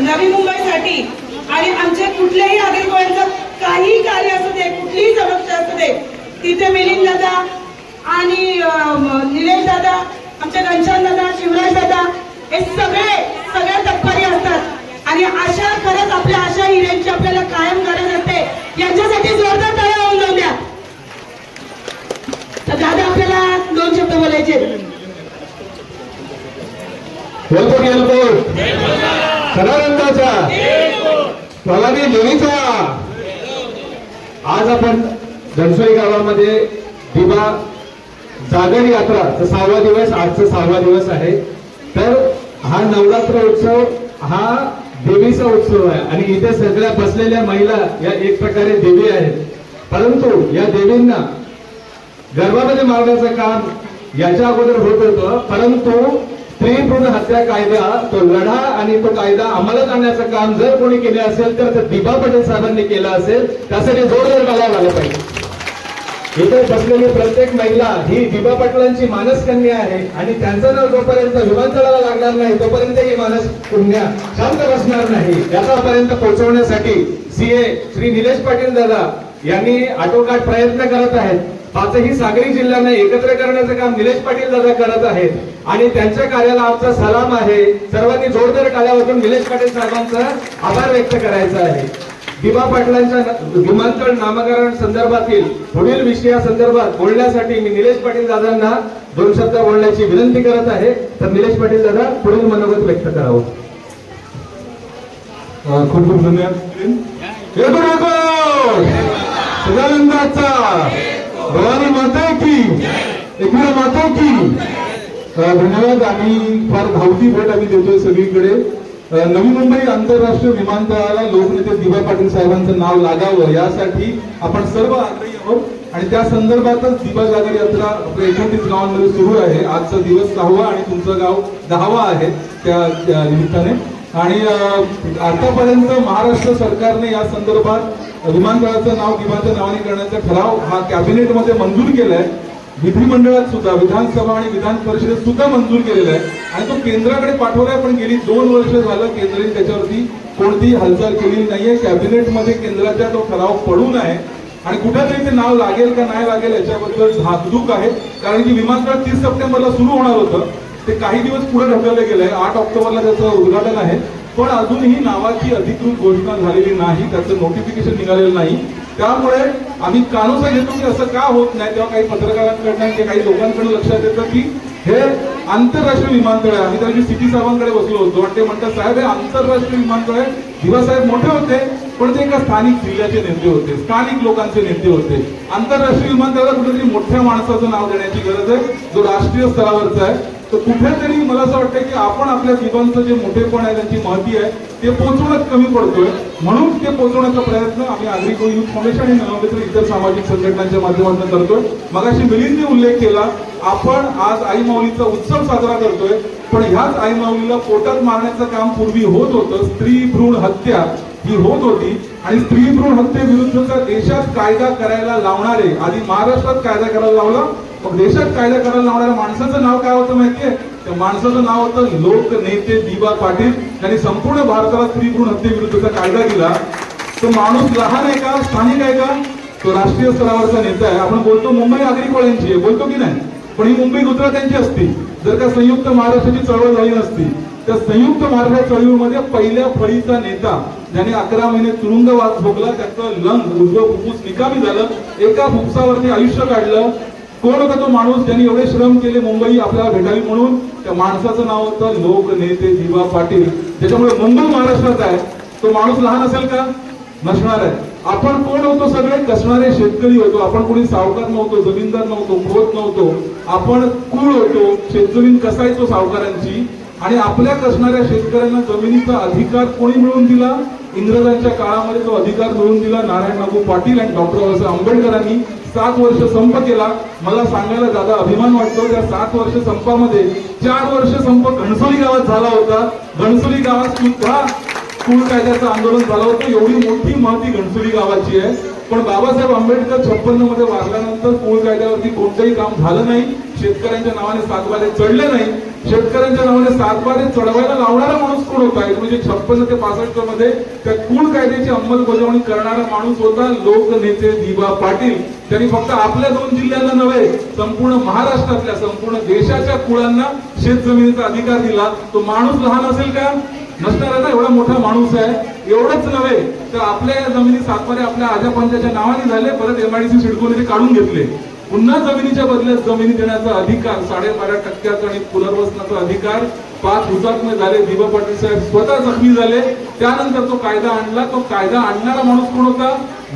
नवी मुंबईसाठी. आणि आमचे कुठल्याही नागरिकांचं काही कार्य असू दे कुठलीही समस्या असू दे तिथे मिलिंद दादा आणि निलेश दादा आमच्या घनश्याम दादा शिवराज दादा हे सगळे सगळे तत्परी असतात. आणि अशा खरंच आपल्या अशा हिऱ्यांची आपल्याला कायम गरज असते. यांच्यासाठी जोरदार टाळ्या होऊन जाऊ द्या. तर दादा आपल्याला दोन शब्द बोलायचे बोलतो सदानंदाचा. प्रभावी देवीचा आज आपण घनसोली गावामध्ये दिवा जागर यात्रा सहावा दिवस आजचा सहावा दिवस आहे. तर हा नवरात्र उत्सव हा देवीचा उत्सव आहे. आणि इथे सगळ्या बसलेल्या महिला या एक प्रकारे देवी आहेत. परंतु या देवींना गर्भामध्ये मारण्याचं काम याच्या अगोदर होत होतं. परंतु स्त्री भ्रूण हत्या कायदा तो लढा आणि तो कायदा अंमलात आणण्याचं काम जर कोणी केले असेल तर ते दिबा पटेल साहेबांनी केलं असेल त्यासाठी जोरदार मला झालं पाहिजे. इथे बसलेली प्रत्येक महिला ही दिबा पाटलांची मानस कन्या आहे आणि त्यांचं नाव जोपर्यंत विमानतळाला लागणार नाही तोपर्यंत ही मानस कन्या शांत बसणार नाही. याच्यापर्यंत पोहोचवण्यासाठी सीए श्री निलेश पाटील दादा यांनी आटोकाट प्रयत्न करत आहेत. पाचही सागरी जिल्ह्यांना एकत्र करण्याचं काम निलेश पाटील दादा करत आहेत. आणि त्यांच्या कार्याला आमचा सलाम आहे. सर्वांनी जोरदार टाळ्या वाजून निलेश पाटील साहेबांचा आभार व्यक्त करायचा आहे. दिबा पाटलांच्या विमानतळ नामकरण संदर्भातील पुढील विषयासंदर्भात बोलण्यासाठी मी निलेश पाटील दादांना दोन शब्द बोलण्याची विनंती करत आहे. तर निलेश पाटील दादा पुढील मनोगत व्यक्त करावं खूप खूप धन्यवाद. सदानंदाचा. भवानी माता की? एकविरा माता की? धन्यवाद. आम्ही फार धावती भेट आम्ही देतोय सगळीकडे. नवी मुंबई आंतरराष्ट्रीय विमानतळाला लोकनेते दिबा पाटील साहेबांचं नाव लागावं यासाठी आपण सर्व आग्रही आहोत. आणि त्या संदर्भातच दिबा जागर यात्रा आपल्या एकोणतीस गावांमध्ये सुरू आहे. आजचा दिवस सहावा आणि तुमचं गाव दहावा आहे त्या निमित्ताने. आणि आतापर्यंत महाराष्ट्र सरकारने या संदर्भात विमानतळाचं नाव दिवाच्या नावाने करण्याचा ठराव हा कॅबिनेटमध्ये मंजूर केलाय. विधिमंडळात सुद्धा विधानसभा आणि विधान परिषदेत सुद्धा मंजूर केलेला आहे. आणि तो केंद्राकडे पाठवलाय पण गेली दोन वर्ष झालं केंद्राने त्याच्यावरती कोणतीही हालचाल केलेली नाहीये. कॅबिनेटमध्ये केंद्राचा तो ठराव पडून आहे आणि कुठेतरी ते नाव लागेल का नाही लागेल याच्याबद्दल धाकधूक आहे. कारण की विमानतळ तीस सप्टेंबरला सुरू होणार होतं. ते काही दिवस पुढे ढकललं गेलंय आठ ऑक्टोबरला त्याचं उद्घाटन आहे. पण अजूनही नावाची अधिकृत घोषणा झालेली नाही. त्याचं नोटिफिकेशन निघालेलं नाही. त्यामुळे आम्ही कानोसा घेतो की असं का होत नाही? तेव्हा काही पत्रकारांकडनं किंवा काही लोकांकडून लक्षात येतं की हे आंतरराष्ट्रीय विमानतळ आहे. आम्ही त्या सिटी साहेबांकडे बसलो होतो. आणि ते म्हणतात साहेब हे आंतरराष्ट्रीय विमानतळ आहे. दिवासाहेब मोठे होते पण ते एका स्थानिक जिल्ह्याचे नेते होते. स्थानिक लोकांचे नेते होते. आंतरराष्ट्रीय विमानतळाला कुठेतरी मोठ्या माणसाचं नाव देण्याची गरज आहे. जो राष्ट्रीय स्तरावरचा आहे. तर कुठेतरी मला असं वाटतं की आपण आपल्या दिवांचं जे मोठेपण आहे त्यांची महती आहे ते पोहोचवण्यात कमी पडतोय. म्हणून ते पोहोचवण्याचा प्रयत्न आम्ही आग्रिको युथ फाउंडेशन आणि इतर सामाजिक संघटनांच्या माध्यमातून करतोय. मगाशी मिलिंदने उल्लेख केला आपण आज आई माऊलीचा उत्सव साजरा करतोय पण ह्याच आई माऊलीला पोटात मारण्याचं काम पूर्वी होत होतं. स्त्री भ्रूण हत्या ही होत होती आणि स्त्री भ्रूण हत्येविरुद्धचा देशात कायदा करायला लावणारे आधी महाराष्ट्रात कायदा करायला लावला मग देशात कायदा करायला लावणाऱ्या माणसाचं नाव काय होतं माहितीये? त्या माणसाचं नाव होतं लोकनेते दिबा पाटील. त्यांनी संपूर्ण भारताला स्त्री भ्रूण हत्येविरुद्धचा कायदा दिला तो माणूस लहान आहे का? स्थानिक आहे का? तो राष्ट्रीय स्तरावरचा नेता आहे. आपण बोलतो मुंबई नागरिकवाल्यांची आहे. बोलतो की नाही? पण ही मुंबई गुजरात्यांची असती. जर का संयुक्त महाराष्ट्राची चळवळ झाली नसती त्या संयुक्त महाराष्ट्र चळवळीमध्ये पहिल्या फळीचा नेता ज्याने अकरा महिने तुरुंगवास भोगला त्याचं लंग उद्भव फुफ्फुस निकामी झालं. एका फुफ्सावरती आयुष्य काढलं. कोण होता तो माणूस? ज्यांनी एवढे श्रम केले मुंबई आपल्याला भेटावी म्हणून त्या माणसाचं नाव होतं लोकनेते दिवा पाटील. त्याच्यामुळे मुंबई महाराष्ट्रात आहे. तो माणूस लहान असेल का? नसणार आहे. आपण कोण होतो सगळे? कसणारे शेतकरी होतो. आपण कोणी सावकार नव्हतो जमीनदार नव्हतो खोत नव्हतो. आपण कुळ होतो. शेतजमीन कसायचो सावकारांची? आणि आपल्या कसणाऱ्या शेतकऱ्यांना जमिनीचा अधिकार कोणी मिळवून दिला? इंग्रजांच्या काळामध्ये तो अधिकार मिळवून दिला. नारायण नागू पाटील आणि डॉक्टर बाबासाहेब आंबेडकरांनी सात वर्ष संप केला. मला सांगायला दादा अभिमान वाटतो. त्या सात वर्ष संपामध्ये चार वर्ष संप घणसोली गावात झाला होता. घणसोली गावात सुद्धा कुल कायद्याचं आंदोलन झालं होतं. एवढी मोठी महती घणसोली गावाची आहे. पण बाबासाहेब आंबेडकर छप्पन्नमध्ये वागल्यानंतर कुळ कायद्यावरती कोणतंही काम झालं नाही. शेतकऱ्यांच्या नावाने सातवाले चढले नाही. शेतकऱ्यांच्या नावाने सातबारे चढवायला लावणारा माणूस कोण होता? म्हणजे छप्पन्न ते पासष्टमध्ये त्या कुळ कायद्याची अंमलबजावणी करणारा माणूस होता लोकनेते दिवा पाटील. त्यांनी फक्त आपल्या दोन जिल्ह्यांना नव्हे संपूर्ण महाराष्ट्रातल्या संपूर्ण देशाच्या कुळांना शेत जमिनीचा अधिकार दिला. तो माणूस लहान असेल का? नसणार ना एवढा मोठा माणूस आहे. एवढंच नव्हे तर आपल्या या जमिनी सातबारे आपल्या आजापंजाच्या नावाने झाले परत एमआयडीसी सिडकोने ते काढून घेतले. पुन्हा जमिनीच्या बदल्यात जमिनी देण्याचा अधिकार साडेबारा टक्क्याचा आणि पुनर्वसनाचा अधिकार पाच हुतात्मे झाले दिबा पाटील साहेब स्वतः जखमी झाले. त्यानंतर तो कायदा आणला तो कायदा आणणारा माणूस कोण होता?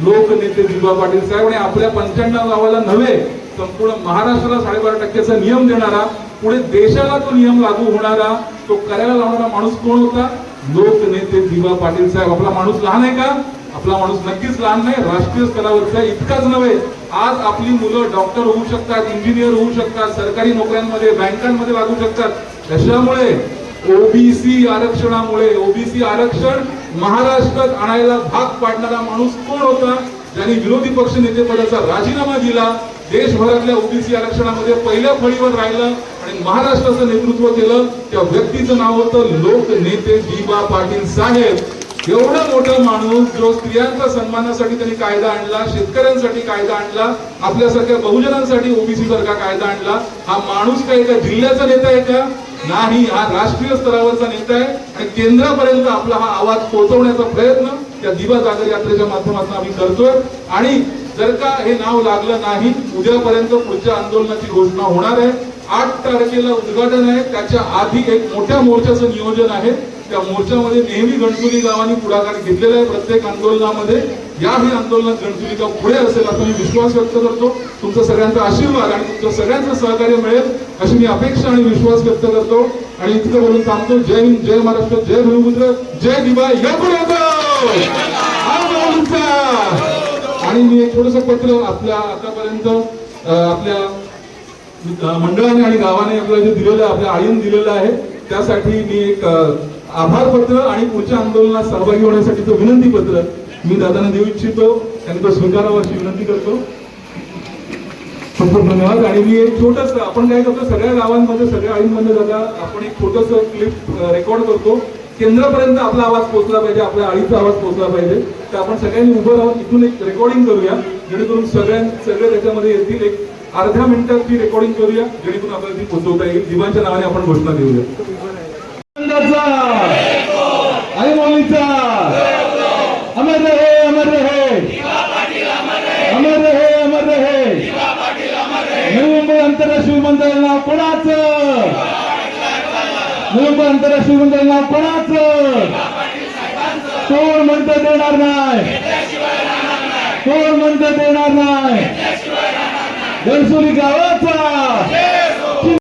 लोकनेते दिबा पाटील साहेब आणि आपल्या पंच्याण्णव गावाला नव्हे संपूर्ण महाराष्ट्राला साडेबारा टक्क्याचा नियम देणारा पुढे देशाला तो नियम लागू होणारा तो करायला लावणारा माणूस कोण होता? लोकनेते दिवा पाटील साहेब. आपला माणूस लहान आहे का? आपला माणूस नक्कीच लहान नाही राष्ट्रीय स्तरावरचा इतकाच नव्हे. आज आपली मुलं डॉक्टर होऊ शकतात इंजिनियर होऊ शकतात सरकारी नोकऱ्यांमध्ये बँकांमध्ये लागू शकतात. कशामुळे? ओबीसी आरक्षणामुळे. ओबीसी आरक्षण महाराष्ट्रात आणायला भाग पाडणारा माणूस कोण होता? ज्यांनी विरोधी पक्ष नेतेपदाचा राजीनामा दिला देशभरातल्या ओबीसी आरक्षणामध्ये पहिल्या फळीवर राहिलं आणि महाराष्ट्राचं नेतृत्व केलं त्या व्यक्तीचं नाव होतं लोकनेते दिबा पाटील साहेब. एवढा मोठा माणूस जो स्त्रियांच्या सन्मानासाठी त्यांनी कायदा आणला शेतकऱ्यांसाठी कायदा आणला आपल्यासारख्या बहुजनांसाठी ओबीसी सारखा कायदा आणला हा माणूस काय एका जिल्ह्याचा नेता आहे का? नाही हा राष्ट्रीय स्तरावरचा नेता आहे आणि केंद्रापर्यंत आपला हा आवाज पोहोचवण्याचा प्रयत्न त्या दिवा जागर यात्रेच्या माध्यमातून आम्ही करतोय. आणि जर का हे नाव लागलं नाही उद्यापर्यंत पुढच्या आंदोलनाची घोषणा होणार आहे. आठ तारखेला उद्घाटन आहे. त्याच्या आधी एक मोठ्या मोर्चाचं नियोजन आहे. त्या मोर्चामध्ये नेहमी गणचुली गावांनी पुढाकार घेतलेला आहे प्रत्येक आंदोलनामध्ये. याही आंदोलनात गणचुली गाव पुढे असेल असा मी विश्वास व्यक्त करतो. तुमचा सगळ्यांचा आशीर्वाद आणि तुमचं सगळ्यांचं सहकार्य मिळेल अशी मी अपेक्षा आणि विश्वास व्यक्त करतो. आणि इतकं बोलून थांबतो. जय हिंद जय महाराष्ट्र जय भूमिपुत्र जय दिवा याकडे आणि मी एक थोडस पत्र आपल्या आतापर्यंत आपल्या मंडळाने आणि गावाने आपल्याला जे दिलेलं आहे आपल्या आईन दिलेलं आहे त्यासाठी मी एक आभार पत्र आणि पुढच्या आंदोलनात सहभागी होण्यासाठीचं विनंती पत्र मी दादांना देऊ इच्छितो. त्यांनी तो स्वीकारावा अशी विनंती करतो. खूप खूप धन्यवाद. आणि मी एक छोटस आपण काय करतो सगळ्या गावांमध्ये सगळ्या आळींमध्ये दादा आपण एक छोटस क्लिप रेकॉर्ड करतो. केंद्रापर्यंत आपला आवाज पोहोचला पाहिजे आपल्या आळीचा आवाज पोहोचला पाहिजे. तर आपण सगळ्यांनी उभं राहून इथून एक रेकॉर्डिंग करूया. जेणेकरून सगळ्यां सगळे त्याच्यामध्ये येतील एक अर्ध्या मिनिटात ती रेकॉर्डिंग करूया. जेणेकरून आपल्याला ती पोहोचवता येईल. दिवांच्या नावाने आपण घोषणा देऊया. आई मौलीचा अमर रहे अमर रहे. अमर रहे अमर रहे. नवी मुंबई आंतरराष्ट्रीय विमानतळ नाव कोणाचं? नवी मुंबई आंतरराष्ट्रीय विमानतळ नाव कोणाचं? कोण म्हणत देणार नाही? कोण म्हणत देणार नाही? घरसोली गावाचा.